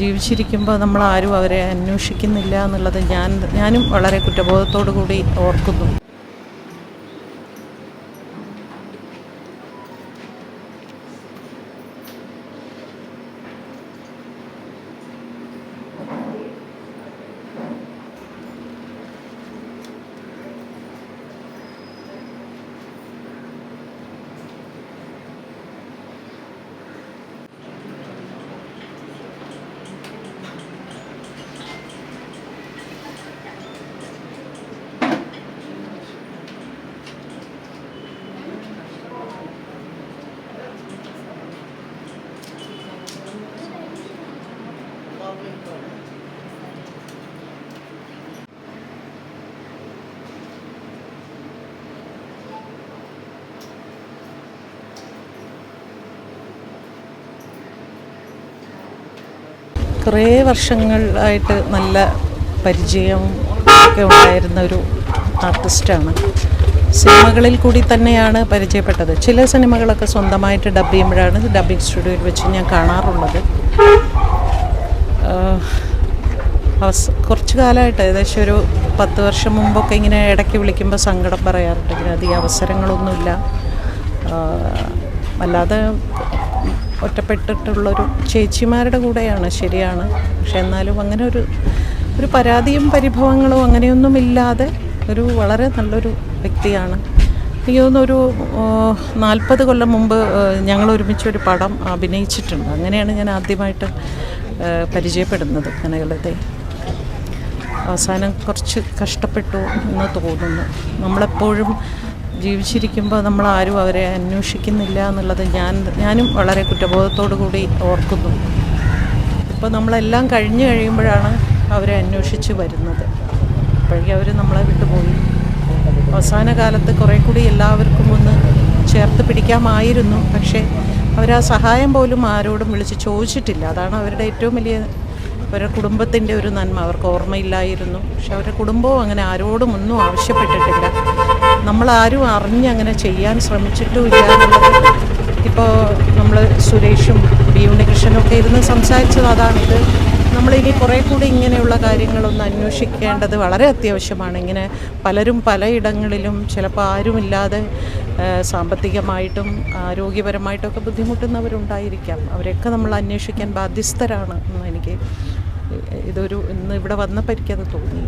ജീവിച്ചിരിക്കുമ്പോൾ ആരും അവരെ അന്വേഷിക്കുന്നില്ല എന്നുള്ളത് ഞാൻ ഞാനും വളരെ കുറ്റബോധത്തോടു കൂടി ഓർക്കുന്നു. കുറേ വർഷങ്ങളായിട്ട് നല്ല പരിചയം ഒക്കെ ഉണ്ടായിരുന്ന ഒരു ആർട്ടിസ്റ്റാണ്. സിനിമകളിൽ കൂടി തന്നെയാണ് പരിചയപ്പെട്ടത്. ചില സിനിമകളൊക്കെ സ്വന്തമായിട്ട് ഡബ് ചെയ്യുമ്പോഴാണ് ഡബ്ബിംഗ് സ്റ്റുഡിയോയിൽ വെച്ച് ഞാൻ കാണാറുള്ളത്. അവസ് കുറച്ച് കാലമായിട്ട് ഏകദേശം ഒരു പത്ത് വർഷം മുമ്പൊക്കെ ഇങ്ങനെ ഇടയ്ക്ക് വിളിക്കുമ്പോൾ സങ്കടം പറയാറുണ്ട്. ഇങ്ങനെ അധികം അവസരങ്ങളൊന്നുമില്ല. അല്ലാതെ ഒറ്റപ്പെട്ടിട്ടുള്ളൊരു ചേച്ചിമാരുടെ കൂടെയാണ് ശരിയാണ്. പക്ഷെ എന്നാലും അങ്ങനെ ഒരു ഒരു പരാതിയും പരിഭവങ്ങളും അങ്ങനെയൊന്നും ഇല്ലാതെ ഒരു വളരെ നല്ലൊരു വ്യക്തിയാണ്. ഒരു നാൽപ്പത് കൊല്ലം മുമ്പ് ഞങ്ങൾ ഒരുമിച്ച് ഒരു പടം അഭിനയിച്ചിട്ടുണ്ട്. അങ്ങനെയാണ് ഞാൻ ആദ്യമായിട്ട് പരിചയപ്പെടുന്നത്. കനകലത്തെ അവസാനം കുറച്ച് കഷ്ടപ്പെട്ടു എന്ന് തോന്നുന്നു. നമ്മളെപ്പോഴും ജീവിച്ചിരിക്കുമ്പോൾ നമ്മൾ ആരും അവരെ അന്വേഷിക്കുന്നില്ല എന്നുള്ളത് ഞാൻ ഞാനും വളരെ കുറ്റബോധത്തോടു കൂടി ഓർക്കുന്നു. ഇപ്പോൾ നമ്മളെല്ലാം കഴിഞ്ഞു കഴിയുമ്പോഴാണ് അവരെ അന്വേഷിച്ച് വരുന്നത്. അപ്പോഴേക്കും അവർ നമ്മളെ വിട്ടുപോയി. അവസാന കാലത്ത് കുറേ കൂടി എല്ലാവർക്കും ഒന്ന് ചേർത്ത് പിടിക്കാമായിരുന്നു. പക്ഷേ അവർ ആ സഹായം പോലും ആരോടും വിളിച്ച് ചോദിച്ചിട്ടില്ല. അതാണ് അവരുടെ ഏറ്റവും വലിയ അവരുടെ കുടുംബത്തിന്റെ ഒരു നന്മ അവർക്ക് ഓർമ്മയില്ലായിരുന്നു. പക്ഷെ അവരുടെ കുടുംബവും അങ്ങനെ ആരോടും ഒന്നും ആവശ്യപ്പെട്ടിട്ടില്ല. നമ്മളാരും അറിഞ്ഞ് അങ്ങനെ ചെയ്യാൻ ശ്രമിച്ചിട്ടുമില്ല എന്നുള്ളത് ഇപ്പോൾ നമ്മൾ സുരേഷും ബി ഉണ്ണികൃഷ്ണനും ഒക്കെ ഇരുന്ന് സംസാരിച്ചത് അതാണിത്. നമ്മളിനി കുറേ കൂടി ഇങ്ങനെയുള്ള കാര്യങ്ങളൊന്ന് അന്വേഷിക്കേണ്ടത് വളരെ അത്യാവശ്യമാണ്. ഇങ്ങനെ പലരും പലയിടങ്ങളിലും ചിലപ്പോൾ ആരുമില്ലാതെ സാമ്പത്തികമായിട്ടും ആരോഗ്യപരമായിട്ടൊക്കെ ബുദ്ധിമുട്ടുന്നവരുണ്ടായിരിക്കാം. അവരെയൊക്കെ നമ്മൾ അന്വേഷിക്കാൻ ബാധ്യസ്ഥരാണ് എന്ന് എനിക്ക് ഇതൊരു ഇന്ന് ഇവിടെ വന്നപ്പോൾ എനിക്കത് തോന്നി